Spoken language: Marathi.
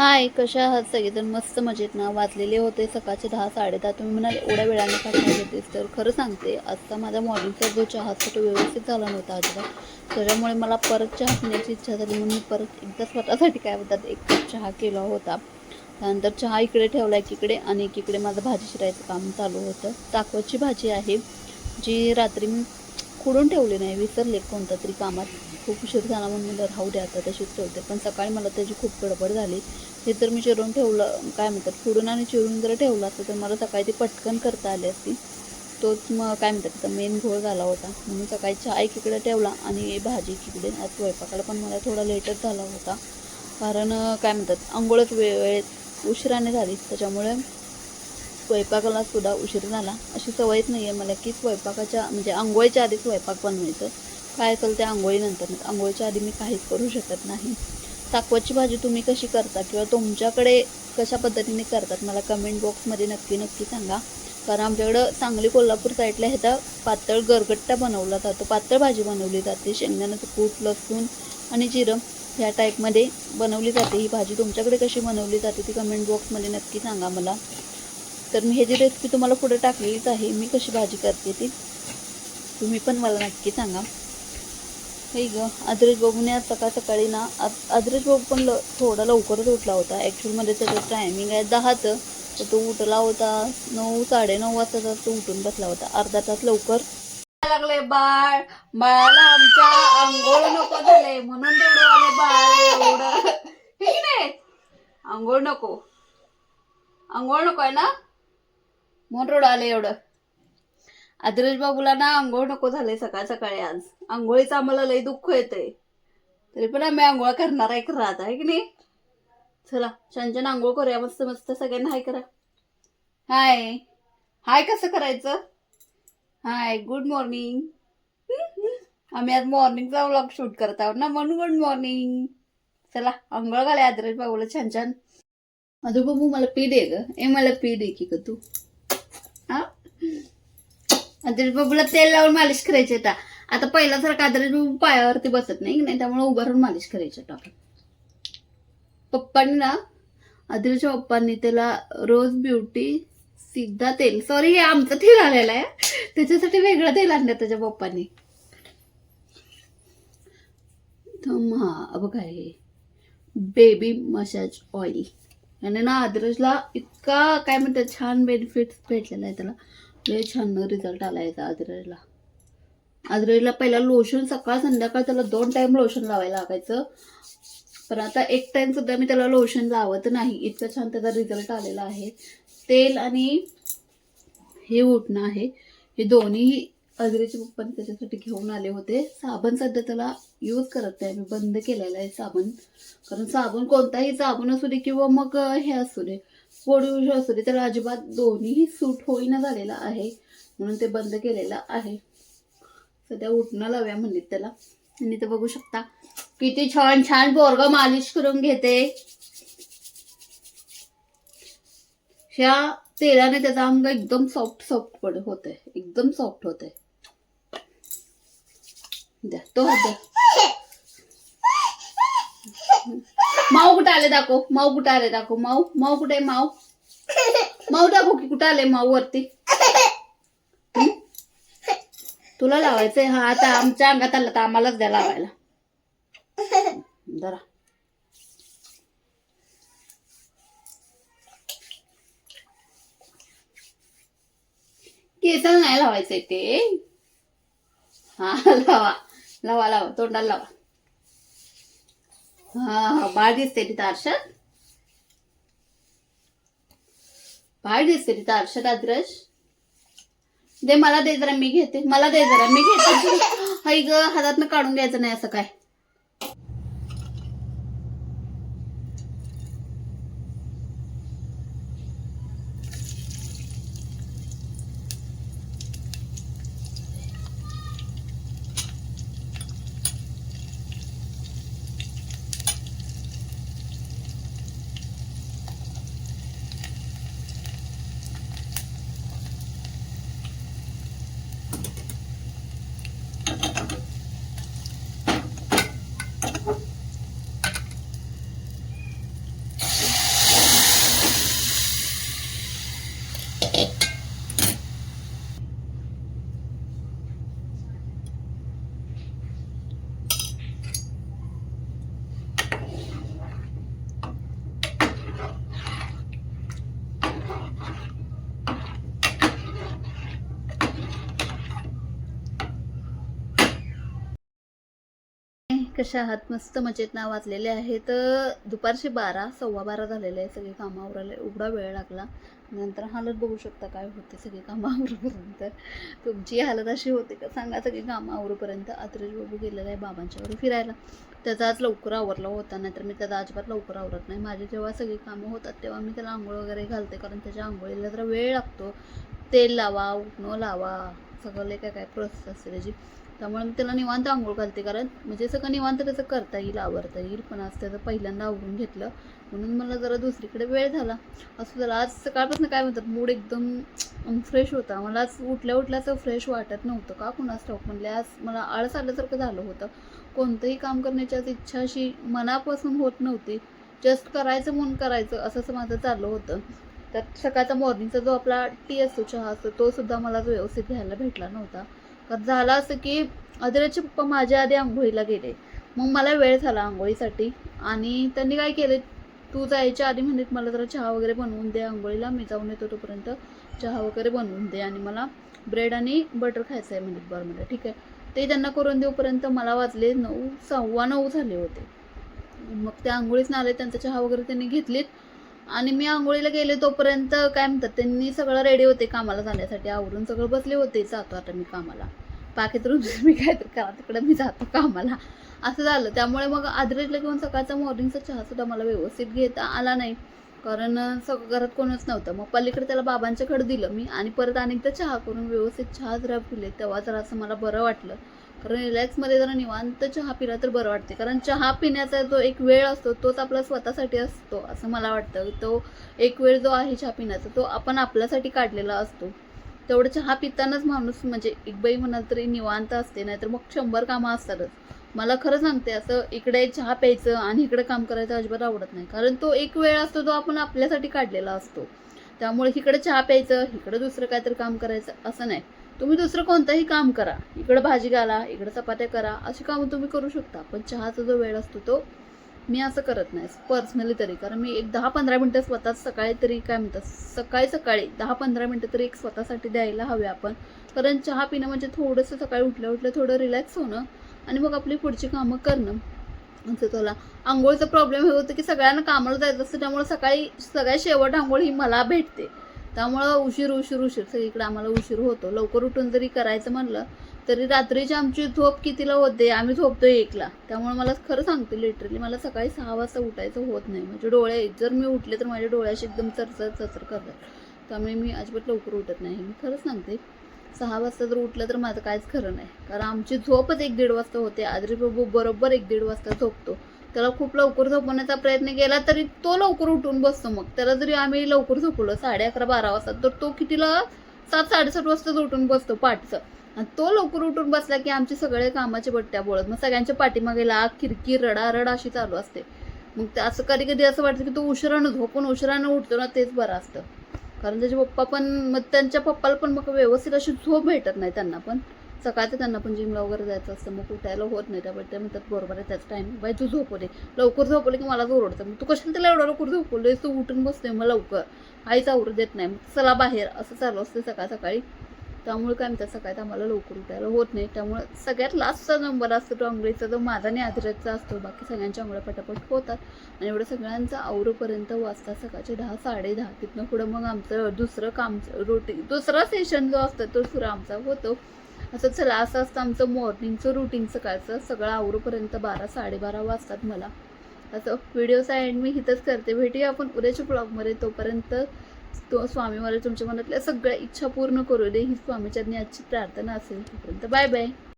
हाय कशा आहात सगळेजण मस्त मजेत ना वाजलेले होते सकाळचे दहा साडेदहा. तुम्ही म्हणाल एवढ्या वेळाने पाठवून काय घेतेस? तर खरं सांगते आजचा माझा मॉर्निंगचा जो चहा असतो तो व्यवस्थित झाला नव्हता अजिबात. त्याच्यामुळे मला परत चहा पिण्याची इच्छा झाली म्हणून मी परत एकदा स्वतःसाठी काय म्हणतात एक कप चहा केला होता. त्यानंतर चहा इकडे ठेवला एकीकडे आणि एकीकडे माझं भाजी शिरायचं काम चालू होतं. ताकवची भाजी आहे जी रात्री मी खुडून ठेवले नाही विसरले कोणत्या तरी कामात. खूप उशीर झाला म्हणून मला राहू द्या आता तशीच ठेवते. पण सकाळी मला त्याची खूप गडबड झाली. हे तर मी चिरून ठेवलं काय म्हणतात खुडून आणि चिरून जर ठेवलं असतं तर मला सकाळी ती पटकन करता आली असती. तोच मग काय म्हणतात त्याचा मेन घोळ झाला होता. म्हणून सकाळी चहा एकीकडे ठेवला आणि भाजी एकीकडे आज स्वयंपाकाला पण मला थोडा लेटच झाला होता. कारण काय म्हणतात आंघोळच वेळ वेळेत उशिराने झाली. त्याच्यामुळे स्वयंपाकाला सुद्धा उशीर झाला. अशी सवयच नाही आहे मला की स्वयंपाकाच्या म्हणजे आंघोळीच्या आधी स्वयंपाक बनवायचं. काय असेल त्या आंघोळीनंतर. आंघोळीच्या आधी मी काहीच करू शकत नाही. ताकवाची भाजी तुम्ही कशी करता किंवा तुमच्याकडे कशा पद्धतीने करतात? मला कमेंट बॉक्समध्ये नक्की नक्की सांगा. कारण आमच्याकडं सांगली कोल्हापूर साईडला ह्याचा पातळ गरगट्टा बनवला जातो. पातळ भाजी बनवली जाते. शेंगदाण्याचं कूट लसूण आणि जिरं ह्या टाईपमध्ये बनवली जाते. ही भाजी तुमच्याकडे कशी बनवली जाते ती कमेंट बॉक्समध्ये नक्की सांगा मला. तर मी ह्याची रेसिपी तुम्हाला पुढे टाकलेलीच आहे मी कशी भाजी करते ती तुम्ही पण मला नक्की सांगा. हे ग अद्रेज बाबूने आज सकाळ सकाळी ना अद्रेज बाबू पण ल थोडा लवकरच उठला होता. ॲक्च्युअलमध्ये त्याचं टायमिंग आहे दहाचं तर तो उठला होता नऊ साडेनऊ वाजता तर तो उठून बसला होता. अर्धा तास लवकर. लागले बाळ बाळाला आमच्या आंघोळ नको झाले म्हणून आले बाळ एवढं. ठीक नाही? आंघोळ नको. आंघोळ नको आहे ना? म्हणून रडू आले एवढं. आदरेश बाबूला ना आंघोळ नको झाले सकाळ सकाळी आज. आंघोळीचं आम्हाला लई दुःख येतंय. तरी पण आम्ही आंघोळ करणार आहे खरं आता आहे की नाही? चला छान छान आंघोळ करूया. मस्त मस्त सगळ्यांना हाय करा. हाय. हाय कसं करायचं? हाय गुड मॉर्निंग आम्ही आज मॉर्निंगचा व्लॉग शूट करत आहोत ना म्हणून गुड मॉर्निंग चला आंघोळ घाले आदरेश बाबूला छान छान अजून बाबू मला पी दे ग. ए मला पी दे की ग तू. आदरेश बाबूला तेल लावून मालिश करायची आता. आता पहिल्यासारखं आदरेश बाबू पायावरती बसत नाही नाही त्यामुळे उभं राहून मालिश करायची आता. पप्पांनी ना आदरेशच्या पप्पांनी त्याला रोज ब्युटी सिद्धा तेल सॉरी हे आमचं तेल आलेलं आहे. त्याच्यासाठी वेगळं तेल आणलं त्याच्या पप्पांनी. तर हा बघा हे? बेबी मसाज ऑइल याने ना आदरजला इतका काय म्हणतात छान बेनिफिट्स भेटलेला आहे त्याला. लय छान रिझल्ट आला याचा आदरजला आदरजला पहिला लोशन सकाळ संध्याकाळ त्याला दोन टाइम लोशन लावायला लागायचं. पण आता एक टाइम सुद्धा मी त्याला लोशन लावत नाही. इतका छान त्याचा रिझल्ट आलेला आहे. तेल आणि हे उठणं आहे. हे दोन्ही अजरेचे पप्पा त्याच्यासाठी घेऊन आले होते. साबण सध्या त्याला यूज करत नाही. मी बंद केलेला आहे साबण. कारण साबण कोणताही साबण असू दे किंवा मग हे असू दे पोळी असू दे त्याला अजिबात दोन्हीही सूट होईना झालेला आहे. म्हणून ते बंद केलेलं आहे. सध्या उठणं लावूया म्हणलीत त्याला. आणि ते बघू शकता किती छान छान बोरग मालिश करून घेते. ह्या तेलाने त्याचा अंग एकदम सॉफ्ट सॉफ्ट पड होत आहे एकदम सॉफ्ट होत आहे द्या तो हात द्या माऊ कुठं आले दाखव माऊ कुठं आले दाखव माऊ माऊ कुठे आहे माऊ? माऊ दाखव की कुठं आले माऊ वरती. तुला लावायचंय हा आता आमच्या अंगात आला तर आम्हालाच द्या लावायला. जरा केसाला नाही लावायचंय ते. हा लावा. लावा लावा तोंडाला लावा. हा हा बाळ दिसते तिथं आरशात. बाळ दिसते तिथं आरशात आद्रश. दे मला दे जरा मी घेते. मला दे जरा मी घेते. हाय ग हातातनं काढून घ्यायचं नाही असं काय. कशा आहात? मस्त मजेत ना? वाजलेले आहेत तर दुपारचे बारा सव्वा बारा झालेले आहे सगळी कामं आवरायला. एवढा वेळ लागला. नंतर हालत बघू शकता काय होते सगळी कामं आवरूपर्यंत. तुमची हालत अशी होते का? सांगा सगळी कामं आवरूपर्यंत. आत्रेश बाबू गेलेला आहे बाबांच्यावर फिरायला. त्याचा आज लवकर आवरला होता नाहीतर मी त्याचा अजिबात लवकर आवरत नाही. माझी जेव्हा सगळी कामं होतात तेव्हा मी त्याला आंघोळ वगैरे घालते कारण त्याच्या आंघोळीला जरा वेळ लागतो. तेल लावा उठणं लावा सगळं काय काय प्रोसेस असते त्याची. त्यामुळे मी त्याला निवांत आंघोळ घालते. कारण म्हणजे सगळं निवांत त्याचं करता येईल आवरता येईल. पण आज त्याचं पहिल्यांदा आवरून घेतलं. म्हणून मला जरा दुसरीकडे वेळ झाला. असं झालं आज सकाळपासून काय म्हणतात मूड एकदम फ्रेश होता. मला आज उठल्या उठल्या असं फ्रेश वाटत नव्हतं. का कुणास ठाऊक? म्हणले आज मला आळस आल्यासारखं झालं होतं. कोणतंही काम करण्याची आज इच्छा अशी मनापासून होत नव्हती. जस्ट करायचं म्हणून करायचं असं असं माझं चाललं होतं. त्यात सकाळचा मॉर्निंगचा जो आपला टी असतो चहा असतो तो सुद्धा मला व्यवस्थित घ्यायला भेटला नव्हता. झालं असं की आदिराचे पप्पा माझ्या आधी आंघोळीला गेले. मग मला वेळ झाला आंघोळीसाठी. आणि त्यांनी काय केले? तू जायच्या आधी म्हणत मला जरा चहा वगैरे बनवून दे आंघोळीला. मी जाऊन येतो तोपर्यंत. चहा वगैरे बनवून दे. आणि मला ब्रेड आणि बटर खायचं आहे म्हणत बरं ठीक आहे. ते त्यांना करून देऊपर्यंत मला वाजले नऊ सव्वा नऊ झाले होते. मग ते आंघोळीच नाले त्यांचा चहा वगैरे त्यांनी घेतलीत. आणि मी आंघोळीला गेले तोपर्यंत काय म्हणतात त्यांनी सगळं रेडी होते कामाला जाण्यासाठी. आवरून सगळं बसले होते जातो आता मी कामाला. पाकीत रूम मी तर करा तिकडे मी जातो कामाला. असं झालं. त्यामुळे मग आदरेजला घेऊन सकाळचा मॉर्निंगचा चहा सुद्धा मला व्यवस्थित घेता आला नाही. कारण सगळं घरात कोणच नव्हतं. मग पलीकडे त्याला बाबांच्याकडे दिलं मी आणि परत अनेकदा चहा करून व्यवस्थित चहा जरा पिले तेव्हा जरा असं मला बरं वाटलं. कारण रिलॅक्समध्ये जरा निवांत चहा पिला तर बरं वाटते कारण चहा पिण्याचा जो एक वेळ असतो तोच आपला स्वतःसाठी असतो असं मला वाटतं. तो एक वेळ जो आहे चहा पिण्याचा तो आपण आपल्यासाठी काढलेला असतो. तेवढं चहा पितानाच माणूस म्हणजे एक बाई म्हणाल तरी निवांत असते नाहीतर मग शंभर कामं असतातच. मला खरं सांगते असं इकडे चहा प्यायचं आणि इकडे काम करायचं अजिबात आवडत नाही. कारण तो एक वेळ असतो तो आपण आपल्यासाठी काढलेला असतो. त्यामुळे इकडे चहा प्यायचं इकडे दुसरं काहीतरी काम करायचं असं नाही. तुम्ही दुसरं कोणतंही काम करा. इकडं भाजी घाला इकडं चपात्या करा अशी कामं तुम्ही करू शकता. पण चहाचा जो वेळ असतो तो मी असं करत नाही. पर्सनली तरी. कारण मी एक दहा पंधरा मिनटं स्वतः सकाळी तरी काय म्हणतात सकाळी सकाळी दहा पंधरा मिनटं तरी एक स्वतःसाठी द्यायला हवे आपण. कारण चहा पिणं म्हणजे थोडंसं सकाळी उठल्या उठल्या थोडं रिलॅक्स होणं आणि मग आपली पुढची कामं करणं. असं तुला आंघोळचा प्रॉब्लेम हे होतं की सगळ्यांना कामाला जायचं असतं त्यामुळे सकाळी सगळ्यात शेवट आंघोळ ही मला भेटते. त्यामुळं उशीर उशीर उशीर. सगळीकडे आम्हाला उशीर होतो. लवकर उठून जरी करायचं म्हणलं तरी रात्रीची आमची झोप कितीला होते? आम्ही झोपतो एकला. त्यामुळे मला खरं सांगते लिटरली मला सकाळी सहा वाजता उठायचं होत नाही. म्हणजे डोळे जर मी उठले तर माझ्या डोळ्याशी एकदम चरचर चरचर करतात. त्यामुळे मी अजिबात लवकर उठत नाही. मी खरंच सांगते सहा वाजता जर उठलं तर माझं काहीच खरं नाही. कारण आमची झोपच एक दीड वाजता होते. आदरी प्रभू बरोबर एक दीड वाजता झोपतो. त्याला खूप लवकर झोपवण्याचा प्रयत्न केला तरी तो लवकर उठून बसतो मग. त्याला जरी आम्ही लवकर झोपवलं साडे अकरा बारा वाजता तर तो कितीला? सात साडेसात वाजताच उठून बसतो पाठचं. आणि तो लवकर उठून बसला की आमचे सगळे कामाचे बट्ट्या बोलत मग सगळ्यांच्या पाठीमागे लाग खिडकी रडारड अशी चालू असते. मग ते असं कधी कधी असं वाटतं की तो उशिरानं झोपून उशिरानं उठतो ना तेच बरं असतं. कारण त्याचे पप्पा पण मग त्यांच्या पप्पाला पण मग व्यवस्थित अशी झोप भेटत नाही त्यांना पण. सकाळचं त्यांना पण जिमला वगैरे जायचं असतं मग उठायला होत नाही. त्यामुळे ते म्हणतात बरोबर आहे त्याच टाईम बाई तू झोपवले लवकर झोपवले की मला ओरडतं मग तू कशाला त्याला एवढं लवकर झोपवले तू उठून बसते मग लवकर. आईच आवरू देत नाही. मग चला बाहेर. असं चालू असते सकाळ सकाळी. त्यामुळे काय म्हणतात सकाळी आम्हाला लवकर उठायला होत नाही. त्यामुळे सगळ्यात लास्टचा नंबर असतो तो आंघोळीचा. जो माझा आणि आदरचा असतो बाकी सगळ्यांच्या आंघोळ्या पटापट होतात. आणि एवढं सगळ्यांचं आवरूपर्यंत वाजता सकाळचे दहा साडे दहा. तिथनं पुढं मग आमचं दुसरं काम रोटी दुसरा सेशन जो असतो तो सुरू आमचा होतो. असं चला असं असतं आमचं मॉर्निंगचं रुटीन सकाळचं. सगळं आवरूपर्यंत बारा साडेबारा वाजतात मला. असं व्हिडिओचा एंड मी इथंच करते. भेटूया आपण उद्याच्या ब्लॉगमध्ये तोपर्यंत तो स्वामी मला तुमच्या मनातल्या सगळ्या इच्छा पूर्ण करू दे. ही स्वामीच्या आजची प्रार्थना असेल. तोपर्यंत बाय बाय